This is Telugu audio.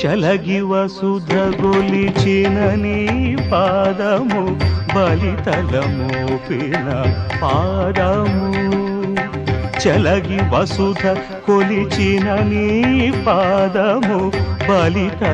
చలగి వసుధ గొలిచిన నీ పాదము బలితలమోపిన పాదము. చలగి వసుధ కొలిచిన నీ పాదము బలిత